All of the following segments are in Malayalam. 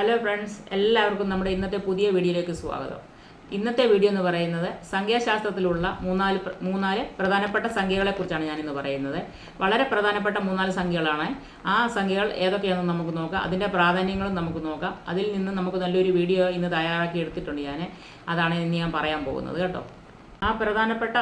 ഹലോ ഫ്രണ്ട്സ് എല്ലാവർക്കും നമ്മുടെ ഇന്നത്തെ പുതിയ വീഡിയോയിലേക്ക് സ്വാഗതം. ഇന്നത്തെ വീഡിയോ എന്ന് പറയുന്നത് സംഖ്യാശാസ്ത്രത്തിലുള്ള മൂന്നാൽ മൂന്നാൽ പ്രധാനപ്പെട്ട സംഖ്യകളെക്കുറിച്ചാണ് ഞാനിന്ന് പറയുന്നത്. വളരെ പ്രധാനപ്പെട്ട മൂന്നാൽ സംഖ്യകളാണ്. ആ സംഖ്യകൾ ഏതൊക്കെയാണെന്ന് നമുക്ക് നോക്കാം. അതിന്റെ പ്രാധാന്യങ്ങളും നമുക്ക് നോക്കാം. അതിൽ നിന്ന് നമുക്ക് നല്ലൊരു വീഡിയോ ഇന്ന് തയ്യാറാക്കി എടുത്തിട്ടുണ്ട് ഞാൻ. അതാണ് ഇന്ന് ഞാൻ പറയാൻ പോകുന്നത് കേട്ടോ. ആ പ്രധാനപ്പെട്ട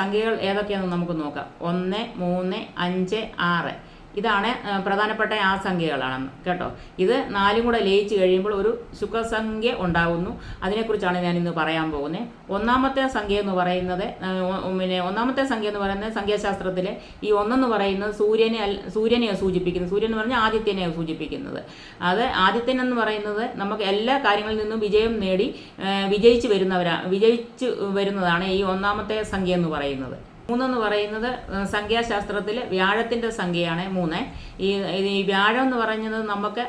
സംഖ്യകൾ ഏതൊക്കെയാണെന്ന് നമുക്ക് നോക്കാം. ഒന്ന് മൂന്ന് അഞ്ച് ആറ്. ഇതാണ് പ്രധാനപ്പെട്ട ആ സംഖ്യകളാണ് കേട്ടോ? ഇത് നാലും കൂടെ ലയിച്ച് കഴിയുമ്പോൾ ഒരു ശുക്രസംഖ്യ ഉണ്ടാകുന്നു. അതിനെക്കുറിച്ചാണ് ഞാൻ ഇന്ന് പറയാൻ പോകുന്നത് ഒന്നാമത്തെ സംഖ്യ എന്ന് പറയുന്നത് പിന്നെ ഒന്നാമത്തെ സംഖ്യ എന്ന് പറയുന്നത് സംഖ്യാശാസ്ത്രത്തിലെ ഈ ഒന്നെന്ന് പറയുന്നത് സൂര്യനെ അല്ല സൂര്യനെയാണ് സൂചിപ്പിക്കുന്നത് സൂര്യൻ എന്ന് പറഞ്ഞാൽ ആദിത്യനെയാണ് സൂചിപ്പിക്കുന്നത്. അത് ആദിത്യൻ എന്ന് പറയുന്നത് നമുക്ക് എല്ലാ കാര്യങ്ങളിൽ നിന്നും വിജയം നേടി വിജയിച്ച് വരുന്നവരാ വിജയിച്ച് വരുന്നതാണ് ഈ ഒന്നാമത്തെ സംഖ്യ എന്ന് പറയുന്നത്. മൂന്നെന്ന് പറയുന്നത് സംഖ്യാശാസ്ത്രത്തിൽ വ്യാഴത്തിന്റെ സംഖ്യയാണ് മൂന്ന്. ഈ ഈ വ്യാഴം എന്ന് പറയുന്നത് നമുക്ക്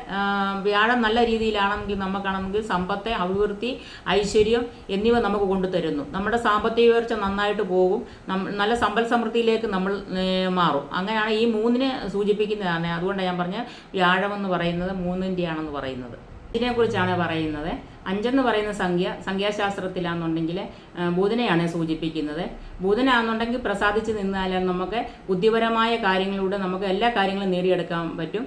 വ്യാഴം നല്ല രീതിയിലാണെങ്കിൽ നമുക്കാണെങ്കിൽ സമ്പത്തെ അഭിവൃദ്ധി ഐശ്വര്യം എന്നിവ നമുക്ക് കൊണ്ടുതരുന്നു നമ്മുടെ സാമ്പത്തിക ഉയർച്ച നന്നായിട്ട് പോകും. നല്ല സമ്പൽ സമൃദ്ധിയിലേക്ക് നമ്മൾ മാറും. അങ്ങനെയാണ് ഈ മൂന്നിനെ സൂചിപ്പിക്കുന്നതാണ്. അതുകൊണ്ടാണ് ഞാൻ പറഞ്ഞ വ്യാഴം എന്ന് പറയുന്നത് മൂന്നിന്റെയാണെന്ന് പറയുന്നത്. ഇതിനെക്കുറിച്ചാണ് പറയുന്നത്. അഞ്ചെന്ന് പറയുന്ന സംഖ്യ സംഖ്യാശാസ്ത്രത്തിലാണെന്നുണ്ടെങ്കിൽ ബുധനെയാണ് സൂചിപ്പിക്കുന്നത്. ബുധനാണെന്നുണ്ടെങ്കിൽ പ്രസാദിച്ച് നിന്നാൽ നമുക്ക് ബുദ്ധിപരമായ കാര്യങ്ങളിലൂടെ നമുക്ക് എല്ലാ കാര്യങ്ങളും നേടിയെടുക്കാൻ പറ്റും.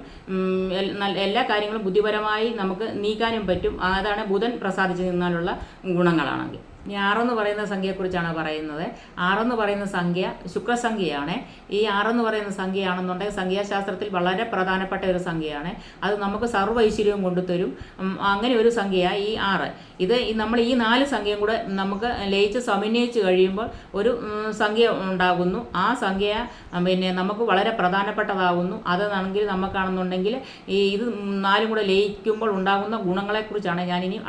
എല്ലാ കാര്യങ്ങളും ബുദ്ധിപരമായി നമുക്ക് നീക്കാനും പറ്റും. അതാണ് ബുധൻ പ്രസാദിച്ച് നിന്നാലുള്ള ഗുണങ്ങളാണെങ്കിൽ. ഇനി ആറെന്ന് പറയുന്ന സംഖ്യയെക്കുറിച്ചാണ് പറയുന്നത്. ആറെന്ന് പറയുന്ന സംഖ്യ ശുക്രസംഖ്യയാണ്. ഈ ആറെന്ന് പറയുന്ന സംഖ്യയാണെന്നുണ്ടെങ്കിൽ സംഖ്യാശാസ്ത്രത്തിൽ വളരെ പ്രധാനപ്പെട്ട ഒരു സംഖ്യയാണ്. അത് നമുക്ക് സർവ ഐശ്വര്യവും കൊണ്ടുതരും അങ്ങനെ ഒരു സംഖ്യയാണ് ഈ ആറ് ഇത് നമ്മൾ ഈ നാല് സംഖ്യയും കൂടെ നമുക്ക് ലയിച്ച് സമന്വയിച്ച് കഴിയുമ്പോൾ ഒരു സംഖ്യ ഉണ്ടാകുന്നു. ആ സംഖ്യ പിന്നെ നമുക്ക് വളരെ പ്രധാനപ്പെട്ടതാകുന്നു അതാണെങ്കിൽ നമുക്കാണെന്നുണ്ടെങ്കിൽ ഈ ഇത് നാലും കൂടെ ലയിക്കുമ്പോൾ ഉണ്ടാകുന്ന ഗുണങ്ങളെക്കുറിച്ചാണ് ഞാനിനി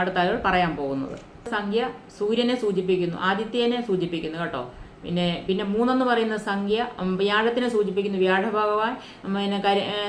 അടുത്ത പറയാൻ പോകുന്നത്. സംഖ്യ സൂര്യനെ സൂചിപ്പിക്കുന്നു ആദിത്യനെ സൂചിപ്പിക്കുന്നു കേട്ടോ. പിന്നെ പിന്നെ മൂന്നെന്ന് പറയുന്ന സംഖ്യ വ്യാഴത്തിനെ സൂചിപ്പിക്കുന്നു വ്യാഴ ഭഗവാൻ പിന്നെ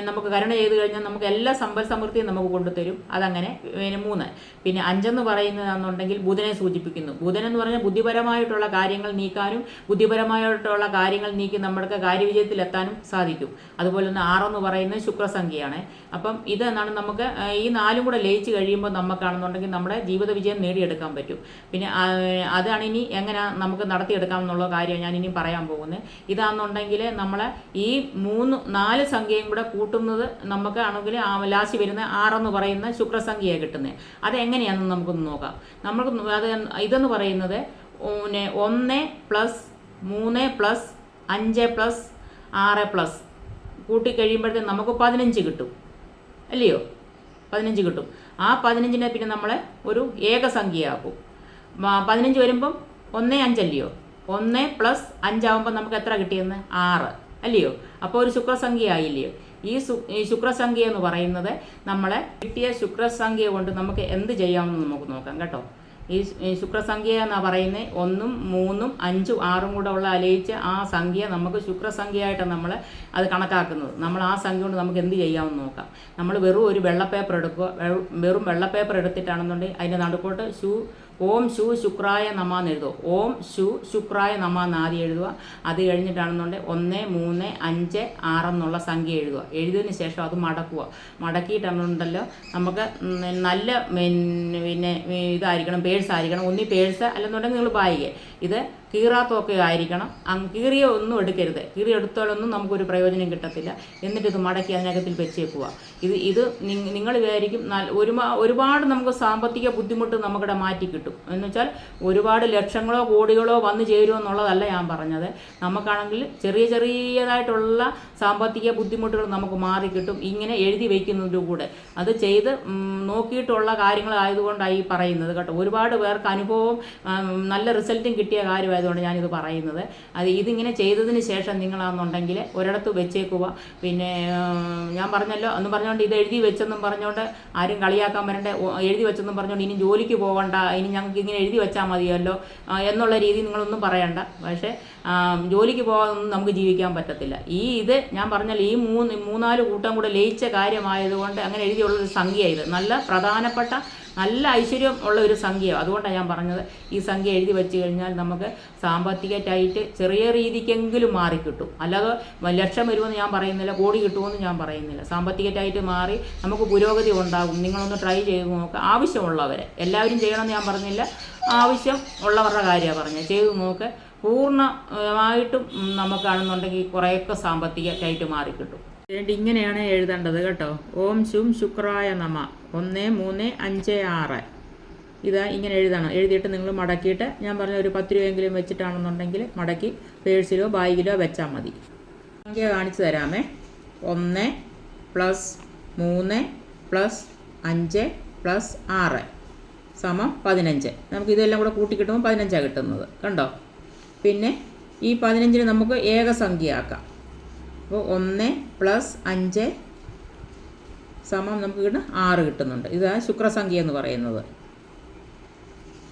നമുക്ക് കരുണ ചെയ്ത് കഴിഞ്ഞാൽ നമുക്ക് എല്ലാ സമ്പൽ സമൃദ്ധിയും നമുക്ക് കൊണ്ടുതരും. അതങ്ങനെ പിന്നെ മൂന്ന്. പിന്നെ അഞ്ചെന്ന് പറയുന്നതാണെന്നുണ്ടെങ്കിൽ ബുധനെ സൂചിപ്പിക്കുന്നു. ബുധൻ എന്ന് പറഞ്ഞാൽ ബുദ്ധിപരമായിട്ടുള്ള കാര്യങ്ങൾ നീക്കാനും ബുദ്ധിപരമായിട്ടുള്ള കാര്യങ്ങൾ നീക്കി നമ്മൾക്ക് കാര്യവിജയത്തിലെത്താനും സാധിക്കും. അതുപോലെ തന്നെ ആറെന്ന് പറയുന്നത് ശുക്രസംഖ്യയാണ്. അപ്പം ഇത് എന്നാണ് നമുക്ക് ഈ നാലും കൂടെ ലയിച്ച് കഴിയുമ്പോൾ നമുക്കാണെന്നുണ്ടെങ്കിൽ നമ്മുടെ ജീവിത വിജയം നേടിയെടുക്കാൻ പറ്റും. പിന്നെ അതാണ് ഇനി എങ്ങനെ നമുക്ക് നടത്തിയെടുക്കാം എന്നുള്ള കാര്യം ഞാൻ ഇനി പറയാൻ പോകുന്നത്. ഇതാണെന്നുണ്ടെങ്കിൽ നമ്മളെ ഈ മൂന്ന് നാല് സംഖ്യയും കൂടെ കൂട്ടുന്നത് നമുക്ക് ആണെങ്കിൽ ലാസ്റ്റ് വരുന്ന ആറെന്ന് പറയുന്ന ശുക്രസംഖ്യയാണ് കിട്ടുന്നത്. അത് എങ്ങനെയാണെന്ന് നമുക്കൊന്ന് നോക്കാം. നമുക്ക് അത് ഇതെന്ന് പറയുന്നത് പിന്നെ ഒന്ന് പ്ലസ് മൂന്ന് പ്ലസ് അഞ്ച് പ്ലസ് ആറ് പ്ലസ്. കൂട്ടിക്കഴിയുമ്പോഴത്തേക്ക് നമുക്ക് പതിനഞ്ച് കിട്ടും. അല്ലയോ? പതിനഞ്ച് കിട്ടും. ആ പതിനഞ്ചിനെ പിന്നെ നമ്മൾ ഒരു ഏകസംഖ്യയാക്കും. പതിനഞ്ച് വരുമ്പം ഒന്നേ അഞ്ചല്ലയോ? ഒന്ന് പ്ലസ് അഞ്ചാവുമ്പോൾ നമുക്ക് എത്ര കിട്ടിയെന്ന്? ആറ്. അല്ലയോ? അപ്പോൾ ഒരു ശുക്രസംഖ്യ ആയില്ലയോ ഈ ഈ ശുക്രസംഖ്യ എന്ന് പറയുന്നത് നമ്മളെ കിട്ടിയ ശുക്രസംഖ്യ കൊണ്ട് നമുക്ക് എന്ത് ചെയ്യാമെന്ന് നമുക്ക് നോക്കാം കേട്ടോ? ഈ ശുക്രസംഖ്യ എന്നാണ് പറയുന്നത് ഒന്നും മൂന്നും അഞ്ചും ആറും കൂടെ ഉള്ള അലയിച്ച ആ സംഖ്യ നമുക്ക് ശുക്രസംഖ്യയായിട്ടാണ് നമ്മൾ അത് കണക്കാക്കുന്നത് നമ്മൾ ആ സംഖ്യ കൊണ്ട് നമുക്ക് എന്ത് ചെയ്യാമെന്ന് നോക്കാം. നമ്മൾ വെറും ഒരു വെള്ള പേപ്പർ എടുക്കുക. വെറും വെള്ള പേപ്പർ എടുത്തിട്ടാണെന്നുണ്ടെങ്കിൽ അതിന്റെ നടുക്കോട്ട് ശു ഓം ശു ശുക്രായ നമ എന്ന് എഴുതുക. ഓം ശു ശുക്രായ നമ എന്ന് ആദ്യം എഴുതുക. അത് കഴിഞ്ഞിട്ടാണെന്നുണ്ടെങ്കിൽ ഒന്ന് മൂന്ന് അഞ്ച് ആറ് എന്നുള്ള സംഖ്യ എഴുതുക. എഴുതിയതിന് ശേഷം അത് മടക്കുക. മടക്കിയിട്ടാണെന്നുണ്ടല്ലോ. നമുക്ക് നല്ല പിന്നെ ഇതായിരിക്കണം പേഴ്സ് ആയിരിക്കണം. ഒന്നി പേഴ്സ് അല്ലെന്നുണ്ടെങ്കിൽ നിങ്ങൾ ബായിക ഇത് കീറാത്തൊക്കെ ആയിരിക്കണം. അങ് കീറിയ ഒന്നും എടുക്കരുത്. കീറി എടുത്താലൊന്നും നമുക്കൊരു പ്രയോജനം കിട്ടത്തില്ല. എന്നിട്ട് ഇത് മടക്കി അതിനകത്തിൽ വെച്ചേക്കുക. ഇത് ഇത് നിങ്ങൾ വിചാരിക്കും ഒരുപാട് നമുക്ക് സാമ്പത്തിക ബുദ്ധിമുട്ട് നമുക്കിടെ മാറ്റി കിട്ടും. എന്ന് വെച്ചാൽ ഒരുപാട് ലക്ഷങ്ങളോ കോടികളോ വന്നു ചേരുമോ എന്നുള്ളതല്ല ഞാൻ പറഞ്ഞത്. നമുക്കാണെങ്കിൽ ചെറിയ ചെറിയതായിട്ടുള്ള സാമ്പത്തിക ബുദ്ധിമുട്ടുകൾ നമുക്ക് മാറി കിട്ടും. ഇങ്ങനെ എഴുതി വയ്ക്കുന്നതിലൂടെ അത് ചെയ്ത് നോക്കിയിട്ടുള്ള കാര്യങ്ങളായതുകൊണ്ടാണ് ഈ പറയുന്നത് കേട്ടോ. ഒരുപാട് പേർക്ക് അനുഭവം നല്ല റിസൾട്ടും കിട്ടിയ കാര്യമായതുകൊണ്ട് ഞാനിത് പറയുന്നത്. അത് ഇതിങ്ങനെ ചെയ്തതിന് ശേഷം നിങ്ങളാണെന്നുണ്ടെങ്കിൽ ഒരിടത്ത് വെച്ചേക്കുക. പിന്നെ ഞാൻ പറഞ്ഞല്ലോ എന്ന് പറഞ്ഞുകൊണ്ട് ഇത് എഴുതി വെച്ചെന്നും പറഞ്ഞുകൊണ്ട് ആരും കളിയാക്കാൻ വരണ്ട. എഴുതി വെച്ചെന്നും പറഞ്ഞുകൊണ്ട് ഇനി ജോലിക്ക് പോകണ്ട ഇനി ഞങ്ങൾക്ക് ഇങ്ങനെ എഴുതി വെച്ചാൽ മതിയല്ലോ എന്നുള്ള രീതി നിങ്ങളൊന്നും പറയണ്ട. പക്ഷേ ജോലിക്ക് പോകാതൊന്നും നമുക്ക് ജീവിക്കാൻ പറ്റത്തില്ല. ഈ ഇത് ഞാൻ പറഞ്ഞാൽ ഈ മൂന്ന് മൂന്നാൽ കൂട്ടം കൂടെ ലയിച്ച കാര്യമായതുകൊണ്ട് അങ്ങനെ എഴുതിയുള്ളൊരു സംഖ്യ ഇത്. നല്ല പ്രധാനപ്പെട്ട നല്ല ഐശ്വര്യം ഉള്ള ഒരു സംഖ്യ അതുകൊണ്ടാണ് ഞാൻ പറഞ്ഞത്. ഈ സംഖ്യ എഴുതി വെച്ച് കഴിഞ്ഞാൽ നമുക്ക് സാമ്പത്തിക ടൈറ്റ് ചെറിയ രീതിക്കെങ്കിലും മാറിക്കിട്ടും. അല്ലാതെ ലക്ഷം വരുമെന്ന് ഞാൻ പറയുന്നില്ല കോടി കിട്ടുമെന്ന് ഞാൻ പറയുന്നില്ല. സാമ്പത്തിക ടൈറ്റ് മാറി നമുക്ക് പുരോഗതി ഉണ്ടാകും. നിങ്ങളൊന്ന് ട്രൈ ചെയ്ത് നോക്കുക ആവശ്യമുള്ളവരെ. എല്ലാവരും ചെയ്യണമെന്ന് ഞാൻ പറഞ്ഞില്ല. ആവശ്യം ഉള്ളവരുടെ കാര്യമാണ് പറഞ്ഞത്. ചെയ്ത് നോക്ക്. പൂർണമായിട്ടും നമുക്കാണെന്നുണ്ടെങ്കിൽ കുറേയൊക്കെ സാമ്പത്തികമായിട്ട് മാറിക്കിട്ടും. വേണ്ടി ഇങ്ങനെയാണ് എഴുതേണ്ടത് കേട്ടോ. ഓം ശും ശുക്രായ നമ. ഒന്ന് മൂന്ന് അഞ്ച് ആറ്. ഇതാ ഇങ്ങനെ എഴുതണം. എഴുതിയിട്ട് നിങ്ങൾ മടക്കിയിട്ട് ഞാൻ പറഞ്ഞ ഒരു പത്ത് രൂപയെങ്കിലും വെച്ചിട്ടാണെന്നുണ്ടെങ്കിൽ മടക്കി പേഴ്സിലോ ബാഗിലോ വെച്ചാൽ മതി. സംഖ്യ കാണിച്ചു തരാമേ. ഒന്ന് പ്ലസ് മൂന്ന് പ്ലസ് അഞ്ച് പ്ലസ് ആറ്. സമം പതിനഞ്ച്. നമുക്ക് ഇതെല്ലാം കൂടെ കൂട്ടി കിട്ടുമ്പോൾ പതിനഞ്ചാണ് കിട്ടുന്നത്. കണ്ടോ? പിന്നെ ഈ പതിനഞ്ചിന് നമുക്ക് ഏകസംഖ്യയാക്കാം. അപ്പോൾ ഒന്ന് പ്ലസ് അഞ്ച് സമം നമുക്ക് കിട്ടുന്ന ആറ് കിട്ടുന്നുണ്ട്. ഇതാണ് ശുക്രസംഖ്യ എന്ന് പറയുന്നത്.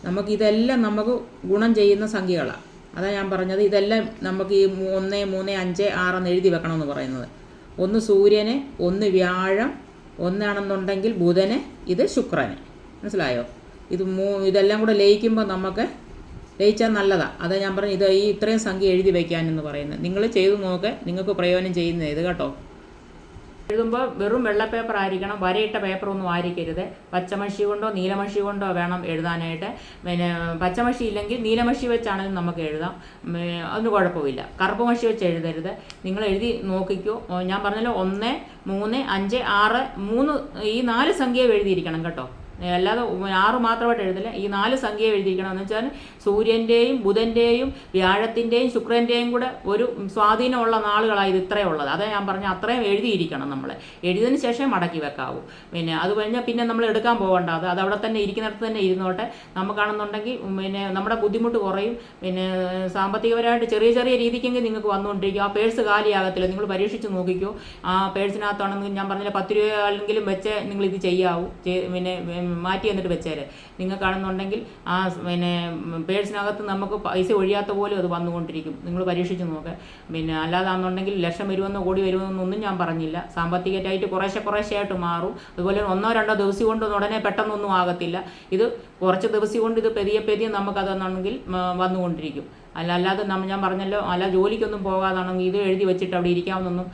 നമുക്ക് ഇതെല്ലാം നമുക്ക് ഗുണം ചെയ്യുന്ന സംഖ്യകളാണ് അതാണ് ഞാൻ പറഞ്ഞത് ഇതെല്ലാം നമുക്ക് ഈ ഒന്ന് മൂന്ന് അഞ്ച് ആറെന്ന് എഴുതി വെക്കണമെന്ന് പറയുന്നത്. ഒന്ന് സൂര്യന് ഒന്ന് വ്യാഴം ഒന്നാണെന്നുണ്ടെങ്കിൽ ബുധന് ഇത് ശുക്രന്. മനസ്സിലായോ? ഇത് മൂ ഇതെല്ലാം കൂടെ ലയിക്കുമ്പോൾ നമുക്ക് ലയിച്ചാൽ നല്ലതാണ് അതാ ഞാൻ പറഞ്ഞു ഇത് ഈ ഇത്രയും സംഖ്യ എഴുതി വയ്ക്കാനെന്ന് പറയുന്നത്. നിങ്ങൾ ചെയ്തു നോക്ക് നിങ്ങൾക്ക് പ്രയോജനം ചെയ്യുന്ന ഇത് കേട്ടോ. എഴുതുമ്പോൾ വെറും വെള്ള പേപ്പർ ആയിരിക്കണം വരയിട്ട പേപ്പറൊന്നും ആയിരിക്കരുത്. പച്ചമഷി കൊണ്ടോ നീലമഷി കൊണ്ടോ വേണം എഴുതാനായിട്ട്. പിന്നെ പച്ചമഷി ഇല്ലെങ്കിൽ നീലമഷി വെച്ചാണെങ്കിലും നമുക്ക് എഴുതാം. അതിന് കുഴപ്പമില്ല. കറുപ്പ് മഷി വെച്ച് എഴുതരുത്. നിങ്ങൾ എഴുതി നോക്കിക്കോ. ഞാൻ പറഞ്ഞല്ലോ ഒന്ന് മൂന്ന് അഞ്ച് ആറ് മൂന്ന് ഈ നാല് സംഖ്യ എഴുതിയിരിക്കണം കേട്ടോ. അല്ലാതെ ആറ് മാത്രമായിട്ട് എഴുതില്ല ഈ നാല് സംഖ്യ എഴുതിയിരിക്കണം. എന്ന് വെച്ചാൽ സൂര്യന്റെയും ബുധന്റെയും വ്യാഴത്തിന്റെയും ശുക്രന്റെയും കൂടെ ഒരു സ്വാധീനമുള്ള നാളുകളായത് ഇത് ഇത്രയും ഉള്ളത്. അതാ ഞാൻ പറഞ്ഞ അത്രയും എഴുതിയിരിക്കണം നമ്മൾ എഴുതിയതിന് ശേഷം മടക്കി വെക്കാവൂ. പിന്നെ അത് കഴിഞ്ഞാൽ പിന്നെ നമ്മൾ എടുക്കാൻ പോകണ്ട അത് അതവിടെ തന്നെ ഇരിക്കുന്നിടത്ത് തന്നെ ഇരുന്നോട്ടെ. നമുക്കാണെന്നുണ്ടെങ്കിൽ പിന്നെ നമ്മുടെ ബുദ്ധിമുട്ട് കുറയും. പിന്നെ സാമ്പത്തികപരമായിട്ട് ചെറിയ ചെറിയ രീതിക്കെങ്കിൽ നിങ്ങൾക്ക് വന്നുകൊണ്ടിരിക്കും. ആ പേഴ്സ് കാലിയാകത്തില്ല. നിങ്ങൾ പരീക്ഷിച്ച് നോക്കിക്കോ. ആ പേഴ്സിനകത്താണെങ്കിൽ ഞാൻ പറഞ്ഞില്ല പത്ത് രൂപ രൂപയെങ്കിലും വെച്ച് നിങ്ങൾ ഇത് ചെയ്യാവൂ. പിന്നെ മാറ്റി എന്നിട്ട് വെച്ചേര്. നിങ്ങൾക്കാണെന്നുണ്ടെങ്കിൽ ആ പിന്നെ പേഴ്സിനകത്ത് നമുക്ക് പൈസ ഒഴിയാത്ത പോലും അത് വന്നുകൊണ്ടിരിക്കും. നിങ്ങൾ പരീക്ഷിച്ച് നോക്ക്. പിന്നെ അല്ലാതാണെന്നുണ്ടെങ്കിൽ ലക്ഷം വരുമെന്നോ കോടി വരുമെന്നൊന്നും ഞാൻ പറഞ്ഞില്ല. സാമ്പത്തികമായിട്ട് കുറേശ്ശെ കുറേശ്ശേ ആയിട്ട് മാറും. അതുപോലെ ഒന്നോ രണ്ടോ ദിവസം കൊണ്ട് ഉടനെ പെട്ടെന്നൊന്നും ആകത്തില്ല. ഇത് കുറച്ച് ദിവസം കൊണ്ട് ഇത് പെതിയെ പെതിയെ നമുക്കതെന്നുണ്ടെങ്കിൽ വന്നുകൊണ്ടിരിക്കും. അല്ല അല്ലാതെ നമ്മൾ ഞാൻ പറഞ്ഞല്ലോ അല്ല ജോലിക്കൊന്നും പോകാതാണെങ്കിൽ ഇത് എഴുതി വെച്ചിട്ട് അവിടെ ഇരിക്കാമെന്നൊന്നും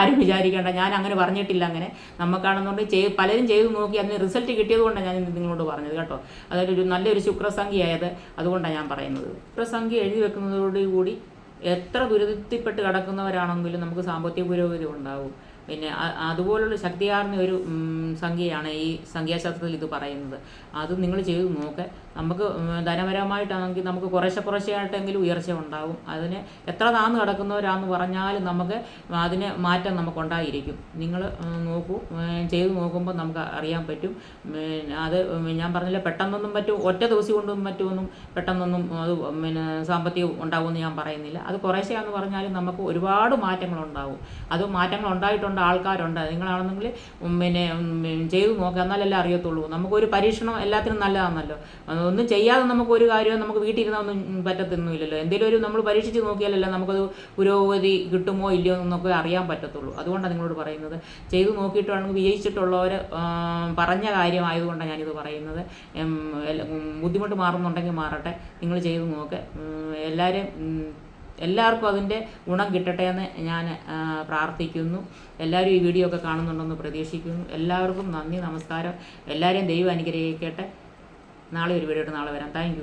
ആരും വിചാരിക്കേണ്ട. ഞാൻ അങ്ങനെ പറഞ്ഞിട്ടില്ല അങ്ങനെ. നമുക്കാണെന്നുണ്ടെങ്കിൽ ചെയ്ത് പലരും ചെയ്തു നോക്കി അതിന് റിസൾട്ട് കിട്ടിയത് കൊണ്ടാണ് ഞാൻ നിങ്ങളോട് പറഞ്ഞത് കേട്ടോ. അതായത് ഒരു നല്ലൊരു ശുക്രസംഖ്യയായത് അതുകൊണ്ടാണ് ഞാൻ പറയുന്നത്. ശുക്രസംഖ്യ എഴുതി വെക്കുന്നതോടുകൂടി എത്ര ദുരിതത്തിൽപ്പെട്ട് കിടക്കുന്നവരാണെങ്കിലും നമുക്ക് സാമ്പത്തിക പുരോഗതി ഉണ്ടാവും. പിന്നെ അതുപോലുള്ള ശക്തിയാർന്ന ഒരു സംഖ്യയാണ് ഈ സംഖ്യാശാസ്ത്രത്തിൽ ഇത് പറയുന്നത്. അത് നിങ്ങൾ ചെയ്ത് നോക്ക്. നമുക്ക് ധനപരമായിട്ടാണെങ്കിൽ നമുക്ക് കുറേശ്ശെ കുറേശ്ശെയായിട്ടെങ്കിലും ഉയർച്ച ഉണ്ടാകും അതിന് എത്ര താന്ന് കിടക്കുന്നവരാന്ന് പറഞ്ഞാലും നമുക്ക് അതിന് മാറ്റം നമുക്കുണ്ടായിരിക്കും. നിങ്ങൾ നോക്കൂ. ചെയ്തു നോക്കുമ്പോൾ നമുക്ക് അറിയാൻ പറ്റും. അത് ഞാൻ പറഞ്ഞില്ല പെട്ടെന്നൊന്നും പറ്റും ഒറ്റ ദിവസം കൊണ്ടൊന്നും പറ്റുമെന്നും പെട്ടെന്നൊന്നും അത് പിന്നെ സാമ്പത്തികം ഉണ്ടാകുമെന്ന് ഞാൻ പറയുന്നില്ല. അത് കുറേശ്ശെയാന്ന് പറഞ്ഞാലും നമുക്ക് ഒരുപാട് മാറ്റങ്ങളുണ്ടാവും. അത് മാറ്റങ്ങൾ ഉണ്ടായിട്ടുണ്ട് ആൾക്കാരുണ്ട്. നിങ്ങളാണെന്നെങ്കിൽ പിന്നെ ചെയ്ത് നോക്കുക എന്നാലല്ലേ അറിയത്തുള്ളൂ. നമുക്കൊരു പരീക്ഷണം എല്ലാത്തിനും നല്ലതാണല്ലോ. ഒന്നും ചെയ്യാതെ നമുക്ക് ഒരു കാര്യവും നമുക്ക് ഒന്നും പറ്റത്തൊന്നുമില്ലല്ലോ. എന്തെങ്കിലും ഒരു നമ്മൾ പരീക്ഷിച്ച് നോക്കിയാലല്ലേ നമുക്കത് പുരോഗതി കിട്ടുമോ ഇല്ലയോ എന്നൊക്കെ അറിയാൻ പറ്റത്തുള്ളൂ. അതുകൊണ്ടാണ് നിങ്ങളോട് പറയുന്നത്. ചെയ്തു നോക്കിയിട്ടാണെങ്കിൽ വിജയിച്ചിട്ടുള്ളവർ പറഞ്ഞ കാര്യമായതുകൊണ്ടാണ് ഞാനിത് പറയുന്നത്. ബുദ്ധിമുട്ട് മാറുന്നുണ്ടെങ്കിൽ മാറട്ടെ. നിങ്ങൾ ചെയ്തു നോക്ക്. എല്ലാവരും എല്ലാവർക്കും അതിന്റെ ഗുണം കിട്ടട്ടെ എന്ന് ഞാൻ പ്രാർത്ഥിക്കുന്നു. എല്ലാവരും ഈ വീഡിയോ ഒക്കെ കാണുന്നുണ്ടെന്ന് പ്രതീക്ഷിക്കുന്നു. എല്ലാവർക്കും നന്ദി നമസ്കാരം. എല്ലാവരെയും ദൈവം അനുഗ്രഹിക്കട്ടെ. നാളെ ഒരു വീഡിയോ നാളെ വരാം. താങ്ക്